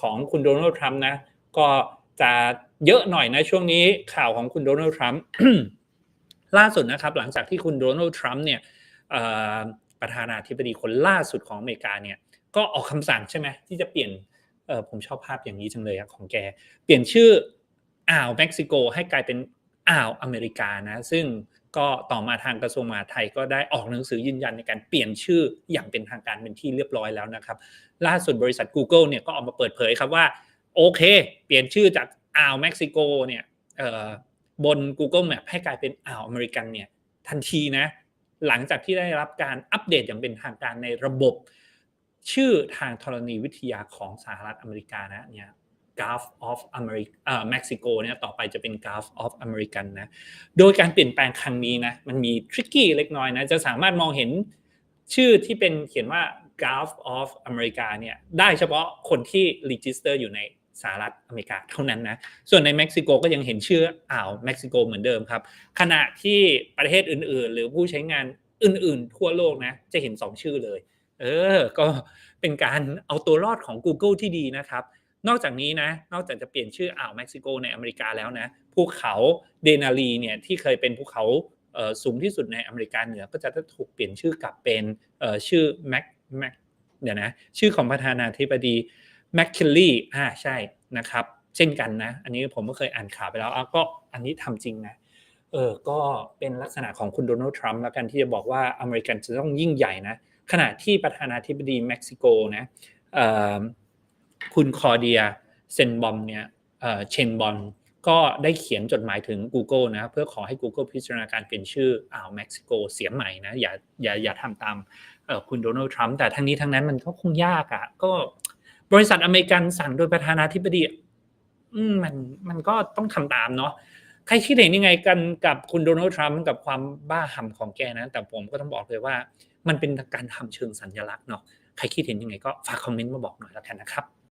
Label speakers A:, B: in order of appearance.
A: ของคุณโดนัลด์ทรัมป์นะก็จะเยอะหน่อยนะช่วงนี้ข่าวของคุณโดนัลด์ทรัมป์ล่าสุดนะครับหลังจากที่คุณโดนัลด์ทรัมป์เนี่ยประธานาธิบดีคนล่าสุดของอเมริกาเนี่ยก็ออกคำสั่งใช่ไหมที่จะเปลี่ยนผมชอบภาพอย่างนี้จังเลยของแก เปลี่ยนชื่ออ่าวเม็กซิโกให้กลายเป็น อ่าวอเมริกานะ ซึ่งก็ต่อมาทางกระทรวงมหาดไทยก็ได้ออกหนังสือยืนยันในการเปลี่ยนชื่ออย่างเป็นทางการเป็นที่เรียบร้อยแล้วนะครับ ล่าสุดบริษัท Google เนี่ยก็ออกมาเปิดเผยครับว่า โอเค เปลี่ยนชื่อจากอ่าวเม็กซิโกเนี่ยบน Google Map ให้กลายเป็นอ่าวอเมริกันเนี่ยทันทีนะ หลังจากที่ได้รับการอัปเดตอย่างเป็นทางการในระบบ ชื่อทางธรณีวิทยาของสหรัฐอเมริกานะเนี่ย Gulf of America เอ่อเม็กซิโกเนี่ยต่อไปจะเป็น Gulf of American นะโดยการเปลี่ยนแปลงครั้งนี้นะมันมีทริกกี้เล็กน้อยนะจะสามารถมองเห็นชื่อที่เป็นเขียนว่า Gulf of America เนี่ยได้เฉพาะคนที่ register อยู่ในสหรัฐอเมริกาเท่านั้นนะ ส่วนในเม็กซิโกก็ยังเห็นชื่ออ่าวเม็กซิโกเหมือนเดิมครับ ขณะที่ประเทศอื่นๆ หรือผู้ใช้งานอื่นๆ ทั่วโลกนะ จะเห็น 2 ชื่อเลย เออ ก็เป็นการเอาตัวรอดของ Google ที่ดีนะครับ นอกจากนี้นะ นอกจากจะเปลี่ยนชื่ออ่าวเม็กซิโกในอเมริกาแล้วนะ ภูเขาเดนาลีเนี่ยที่เคยเป็นภูเขาสูงที่สุดในอเมริกาเหนือก็จะถูกเปลี่ยนชื่อกลับเป็นชื่อแม็กแม็กเดี๋ยวนะ ชื่อของประธานาธิบดีแมคคิลลี่อ่าใช่นะครับ เช่นกันนะ อันนี้ผมก็เคยอ่านข่าวไปแล้วก็อันนี้ทำจริงนะเออก็เป็นลักษณะของคุณโดนัลด์ทรัมป์แล้วกันที่จะบอกว่าอเมริกันจะต้องยิ่งใหญ่นะ ขณะที่ประธานาธิบดีเม็กซิโกนะ คุณคอเดียเซนบอมเนี่ยเชนบอมก็ได้เขียนจดหมายถึง Google นะเพื่อขอให้ Google พิจารณาการเปลี่ยนชื่ออ่าวเม็กซิโกเสียใหม่นะอย่าอย่าอย่าทำตามคุณโดนัลด์ทรัมป์แต่ทั้งนี้ทั้งนั้นมันก็คงยากอะ่ะก็บริษัทอเมริกันสั่งโดยประธานาธิบดีมมันมันก็ต้องทำตามเนาะใครคิดเห็นยังไงกันกับคุณโดนัลด์ทรัมป์กับความบ้าห่ำของแกนะ แต่ผมก็ต้องบอกเลยว่า มันเป็นการทำเชิงสัญลักษณ์เนาะใครคิดเห็นยังไงก็ฝากคอมเมนต์มาบอกหน่อยแล้วกันนะครับ